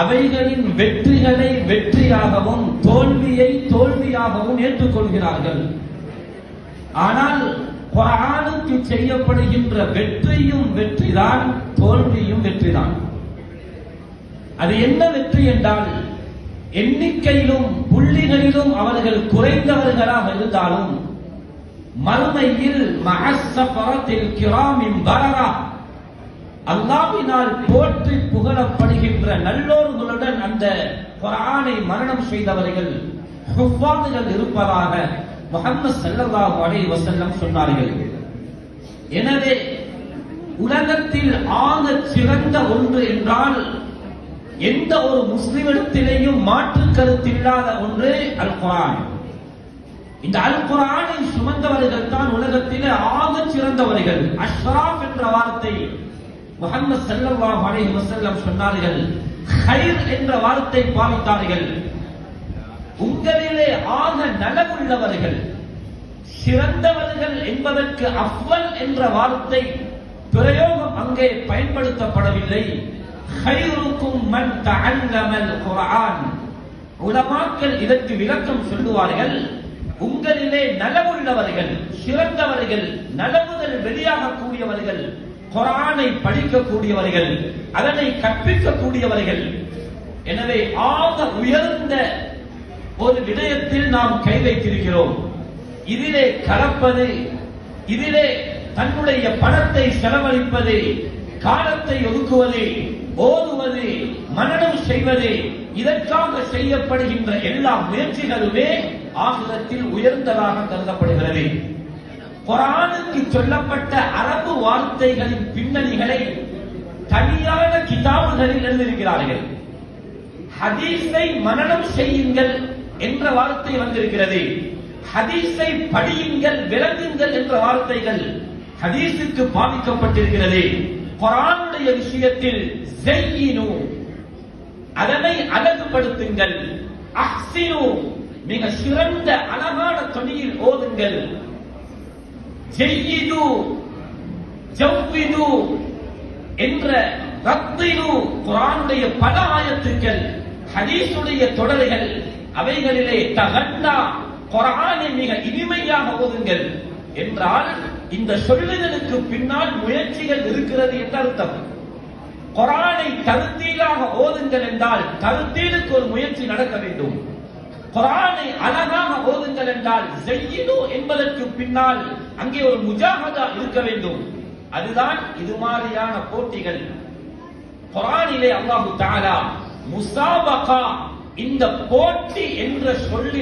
அவைகளின் வெற்றிகளை வெற்றியாகவும் தோல்வியை தோல்வியாகவும் ஏற்றுக்கொள்கிறார்கள். ஆனால் குரானுக்கு செய்யப்படுகின்ற வெற்றியும் வெற்றிதான் தோல்வியும் வெற்றிதான். அது என்ன வெற்றி என்றால் எண்ணிக்கையிலும் புள்ளிகளிலும் அவர்கள் குறைந்தவர்களாக இருந்தாலும் மறுமையில் மகசபரத்தில் கிராமின் பரரா அல்லாவினால் போற்றி புகழப்படுகின்ற நல்லோர்களுடன் அந்த குரானை மரணம் செய்தவர்கள் ஹுஃபாதுகள் இருப்பதாக முகமது ஸல்லல்லாஹு அலைஹி வஸல்லம் சொன்னார்கள். எனவே உலகத்தில் ஆக சிறந்த ஒன்று என்றால் எந்த ஒரு முஸ்லிமிடத்திலேயும் மாற்று கருத்தில்லாத ஒன்று அல் குரான் இந்த அல் குரானை சுமந்தவர்கள் தான் உலகத்திலே ஆக சிறந்தவர்கள். அஷ்ராப் என்ற வார்த்தை முகமது செல்லவா மலை வசல்லம் சொன்னார்கள் ஹைர் என்ற வார்த்தை பாவித்தார்கள். உங்களிலே ஆக நலமுள்ளவர்கள் சிறந்தவர்கள் என்பதற்கு அவ்வல் என்ற வார்த்தை பிரயோகம் அங்கே பயன்படுத்தப்படவில்லை. ஹைருக்கும் மன் தஅல்லமல் குர்ஆன் உலமாக்கள் இதற்கு விளக்கம் சொல்லுவார்கள் உங்களிலே நலமுள்ளவர்கள் சிறந்தவர்கள் நலவுதல் வெளியாகக்கூடியவர்கள் குரானை படிக்கக்கூடியவர்கள் அதனை கற்பிக்கக்கூடியவர்கள். எனவே ஆக உயர்ந்த ஒரு விடயத்தில் நாம் கை வைத்திருக்கிறோம். இதிலே கலப்பது இதிலே தன்னுடைய பணத்தை செலவழிப்பது காலத்தை ஒதுக்குவது ஓதுவது மனநம் செய்வது இதற்காக செய்யப்படுகின்ற எல்லா முயற்சிகளுமே ஆகலத்தில் உயர்ந்ததாக கருதப்படுகிறது. குரானுக்கு சொல்லப்பட்ட அரபு வார்த்தைகளின் பின்னணிகளை தனியான கிதாபுகளில் எழுதியிருக்கிறார்கள். ஹதீஸை மனநம் செய்யுங்கள் என்ற வார்த்தை வந்திருக்கிறது. ஹதீஸை படியுங்கள் விளங்குங்கள் என்ற வார்த்தைகள் ஹதீஸுக்கு பாதிக்கப்பட்டிருக்கிறது குரானுடைய விஷயத்தில் செய்யினு அதனை அழகுபடுத்துங்கள். அஹ்சினு மிக சிறந்த அழகான தொனியில் ஓதுங்கள். ஜெய்யிது ஜவ்விது என்ற ரத்தினு குரானுடைய பல ஆயத்துக்கள் ஹதீசுடைய தொடர்கள் அவைகளிலே தகண்டா குரானை மிக இனிமையாக ஓதுங்கள் என்றால் இந்த சொல்லுதலுக்கு பின்னால் முயற்சிகள் இருக்கிறது என்று அர்த்தம். குரானை கருத்தீலாக ஓதுங்கள் என்றால் கருத்தீலுக்கு ஒரு முயற்சி நடக்க வேண்டும். குரானை அழகாக ஓதுங்கள் என்றால் செய்யினு என்பதற்கு பின்னால் அங்கே ஒரு முஜாஹதா இருக்க வேண்டும். அதுதான் இது மாதிரியான போட்டிகள். குரானிலே அல்லாஹு தாலா முசாபகா இந்த போட்டி என்ற சொல்லி